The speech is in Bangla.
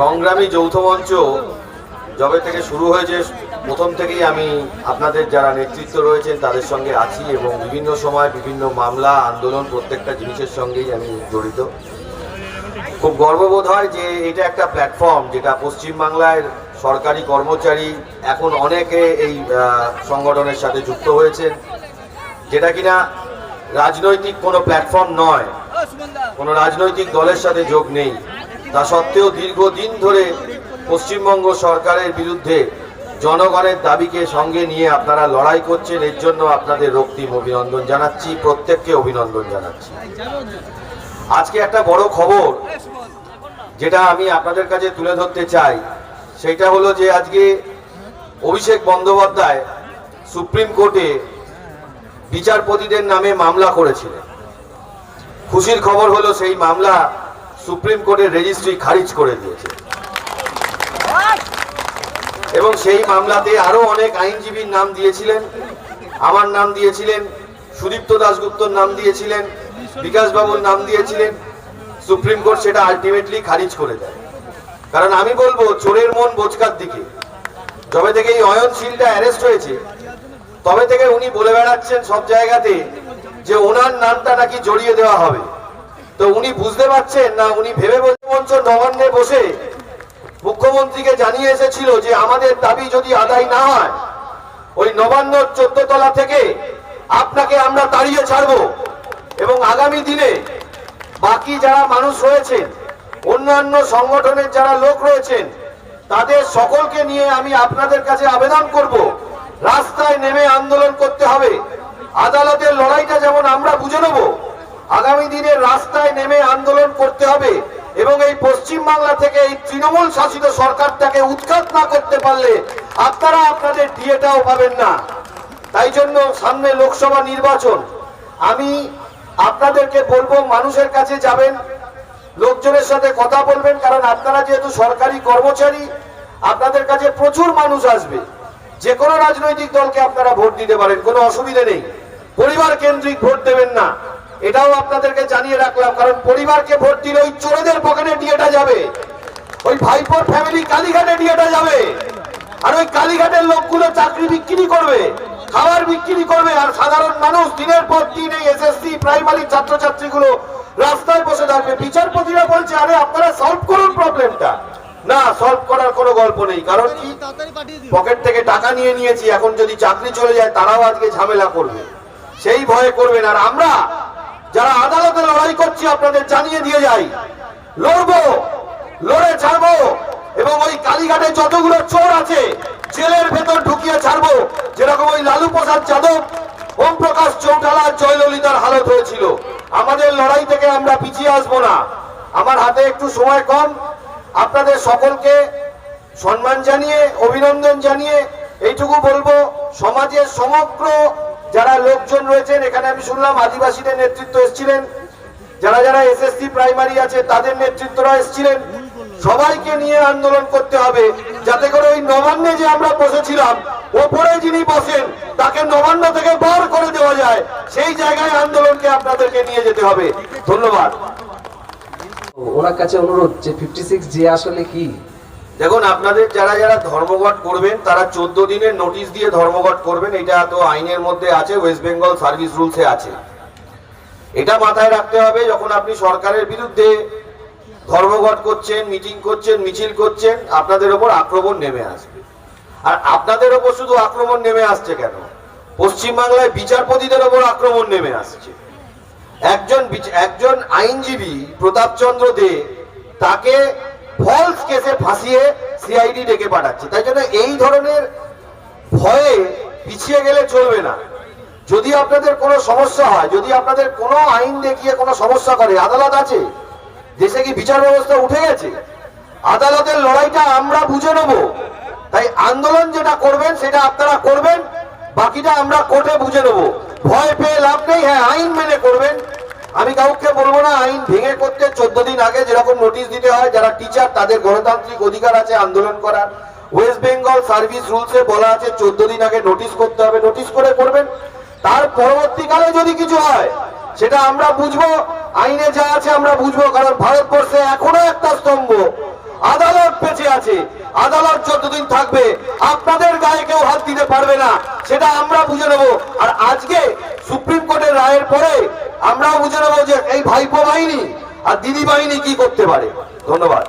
সংগ্রামী যৌথ মঞ্চ যবে থেকে শুরু হয়েছে, প্রথম থেকেই আমি আপনাদের যারা নেতৃত্ব রয়েছেন তাদের সঙ্গে আছি এবং বিভিন্ন সময় বিভিন্ন মামলা, আন্দোলন প্রত্যেকটা জিনিসের সঙ্গেই আমি জড়িত। খুব গর্ববোধ হয় যে এটা একটা প্ল্যাটফর্ম যেটা পশ্চিমবাংলার সরকারি কর্মচারী এখন অনেকে এই সংগঠনের সাথে যুক্ত হয়েছেন। যেটা কিনা রাজনৈতিক কোনো প্ল্যাটফর্ম নয় কোনো রাজনৈতিক দলের সাথে যোগ নেই। তা সত্ত্বেও দীর্ঘদিন ধরে পশ্চিমবঙ্গ সরকারের বিরুদ্ধে জনগণের দাবিকে সঙ্গে নিয়ে আপনারা লড়াই করছেন, এর জন্য আপনাদের রক্তিম অভিনন্দন জানাচ্ছি, প্রত্যেককে অভিনন্দন জানাচ্ছি। আজকে একটা বড় খবর যেটা আমি আপনাদের কাছে তুলে ধরতে চাই, সেটা হলো যে আজকে অভিষেক বন্দ্যোপাধ্যায় সুপ্রিম কোর্টে বিচারপতিদের নামে মামলা করেছিলেন। খুশির খবর হলো সেই মামলা সুপ্রিম কোর্টের রেজিস্ট্রি খারিজ করে দিয়েছে। এবং সেই মামলাতে আরও অনেক আইনজীবীর নাম দিয়েছিলেন। আমার নাম দিয়েছিলেন, সুদীপ্ত দাশগুপ্তর নাম দিয়েছিলেন বিকাশ বাবুর নাম দিয়েছিলেন। সুপ্রিম কোর্ট সেটা আলটিমেটলি খারিজ করে দেয়। কারণ আমি বলব, চোরের মন বোচকার দিকে। যবে থেকে এই অয়নশীলটা অ্যারেস্ট হয়েছে, তবে থেকে উনি বলে বেড়াচ্ছেন সব জায়গাতে যে ওনার নামটা নাকি জড়িয়ে দেওয়া হবে। তো উনি বুঝতে পারছেন না, উনি ভেবে মঞ্চ নবান্নে বসে। মুখ্যমন্ত্রীকে জানিয়ে এসেছিল যে আমাদের দাবি যদি আদায় না হয়, ওই নবান্ন চোদ্দ তলা থেকে আপনাকে আমরা তাড়িয়ে ছাড়বো। এবং আগামী দিনে বাকি যারা মানুষ রয়েছেন, অন্যান্য সংগঠনের যারা লোক রয়েছেন, তাদের সকলকে নিয়ে আমি আপনাদের কাছে আবেদন করব। রাস্তায় নেমে আন্দোলন করতে হবে। আদালতের লড়াইটা যেমন আমরা বুঝে নেব, আগামী দিনে রাস্তায় নেমে আন্দোলন করতে হবে এবং এই পশ্চিম বাংলা থেকে এই তৃণমূল শাসিত সরকারটাকে উৎখাত না করতে পারলে আপনারা আপনাদের ডিএটাও পাবেন না। তাই জন্য সামনে লোকসভা নির্বাচন, আমি আপনাদেরকে বলব মানুষের কাছে যাবেন, লোকজনের সাথে কথা বলবেন, কারণ আপনারা যেহেতু সরকারি কর্মচারী, আপনাদের কাছে প্রচুর মানুষ আসবে। যে কোনো রাজনৈতিক দলকে আপনারা ভোট দিতে পারেন, কোনো অসুবিধা নেই। পরিবার কেন্দ্রিক ভোট দেবেন না। এটাও আপনাদেরকে জানিয়ে রাখলাম কারণ পরিবারকে ভোট দিলে ওই চোরেদের পকেটে ডিএটা যাবে। ওই ভাইপোর ফ্যামিলি কালীঘাটে ডিএটা যাবে। আর ওই কালীঘাটের লোকগুলো চাকরি বিক্রি করবে খাবার বিক্রি করবে আর সাধারণ মানুষ দিনের পর দিন এই এসএসসি প্রাইমারি ছাত্রছাত্রীগুলো রাস্তায় বসে থাকবে। বিচারপতিরা বলছে আরে আপনারা সলভ করুন প্রবলেমটা না সলভ করার কোনো গল্প নেই কারণ কি? পকেট থেকে টাকা নিয়ে নিয়েছি এখন যদি চাকরি চলে যায় তারাও আজকে ঝামেলা করবে। সেই ভয়ে করবেন। আর আমরা যারা আদালতে লড়াই করছি, আপনাদের জানিয়ে দিয়ে যাই, লড়বো, লড়ে ছাড়বো, এবং ওই কালীঘাটে যতগুলো চোর আছে, জেলের ভেতর ঢুকিয়ে ছাড়বো। যেরকম ওই লালু প্রসাদ যাদব ওম প্রকাশ চৌটালা, জয়ললিতার হালত হয়েছিল। আমাদের লড়াই থেকে আমরা পিছিয়ে আসব না। আমার হাতে একটু সময় কম। আপনাদের সকলকে সম্মান জানিয়ে, অভিনন্দন জানিয়ে এইটুকু বলব। সমাজের সমগ্র যারা লোকজন রয়েছেন, এখানে আমি শুনলাম আদিবাসীদের নেতৃত্ব এসেছিলেন। যারা যারা এসএসসি প্রাইমারি আছে, তাদের নেতৃত্বরা এসেছিলেন। সবাইকে নিয়ে আন্দোলন করতে হবে, যাতে করে ওই নবান্নে যে আমরা বসেছিলাম, ওপরে যিনি বসেন, তাকে নবান্ন থেকে বার করে দেওয়া যায়। সেই জায়গায় আন্দোলনকে আপনাদেরকে নিয়ে যেতে হবে। ধন্যবাদ। ওনার কাছে অনুরোধ যে ফিফটি সিক্স যে আসলে কি? দেখুন, আপনাদের যারা যারা ধর্মঘট করবেন, তারা চোদ্দ দিনের নোটিশ দিয়ে ধর্মঘট করবেন, এটা তো আইনের মধ্যে আছে ওয়েস্ট বেঙ্গল সার্ভিস রুলসে আছে। এটা মাথায় রাখতে হবে, যখন আপনি সরকারের বিরুদ্ধে ধর্মঘট করছেন মিটিং করছেন, মিছিল করছেন, আপনাদের ওপর আক্রমণ নেমে আসবে। আর আপনাদের ওপর শুধু আক্রমণ নেমে আসছে কেন? পশ্চিমবাংলায় বিচারপতিদের ওপর আক্রমণ নেমে আসছে। একজন একজন আইনজীবী, প্রতাপচন্দ্র দে, তাকে ফলস কেসে ফাঁসিয়ে সিআইডি ডেকে পাঠাচ্ছে। তাই জন্য এই ধরনের ভয়ে পিছিয়ে গেলে চলবে না। যদি আপনাদের কোনো সমস্যা হয়, যদি আপনাদের কোনো আইন দেখিয়ে কোনো সমস্যা করে, আদালত আছে? দেশে কি বিচার ব্যবস্থা উঠে গেছে? আদালতের লড়াইটা আমরা বুঝে নেব। তাই আন্দোলন যেটা করবেন, সেটা আপনারা করবেন, বাকিটা আমরা কোর্টে বুঝে নেব। ভয় পেয়ে লাভ নেই হ্যাঁ আইন মেনে করবেন আমি কাউকে বলব না, আইন ভেঙে করতে চোদ্দ দিন আগে যেরকম নোটিশ দিতে হয়, যারা টিচার তাদের গণতান্ত্রিক অধিকার আছে আন্দোলন করার। ওয়েস্ট বেঙ্গল সার্ভিস রুলসে বলা আছে, চোদ্দ দিন আগে নোটিশ করতে হবে নোটিশ করে করবেন। তার পরবর্তীকালে যদি কিছু হয়, সেটা আমরা বুঝব, আইনে যা আছে আমরা বুঝব, কারণ ভারতবর্ষে এখনও একটা স্তম্ভ। আদালত পেছে আছে, আদালত চোদ্দ দিন থাকবে, আপনাদের গায়ে কেউ হাত দিতে পারবে না, সেটা আমরা বুঝে নেব। আর আজকে সুপ্রিম কোর্টের রায়ের পরে আমরাও বুঝে নেব যে এই ভাইপো বাহিনী আর দিদি বাহিনী কি করতে পারে। ধন্যবাদ।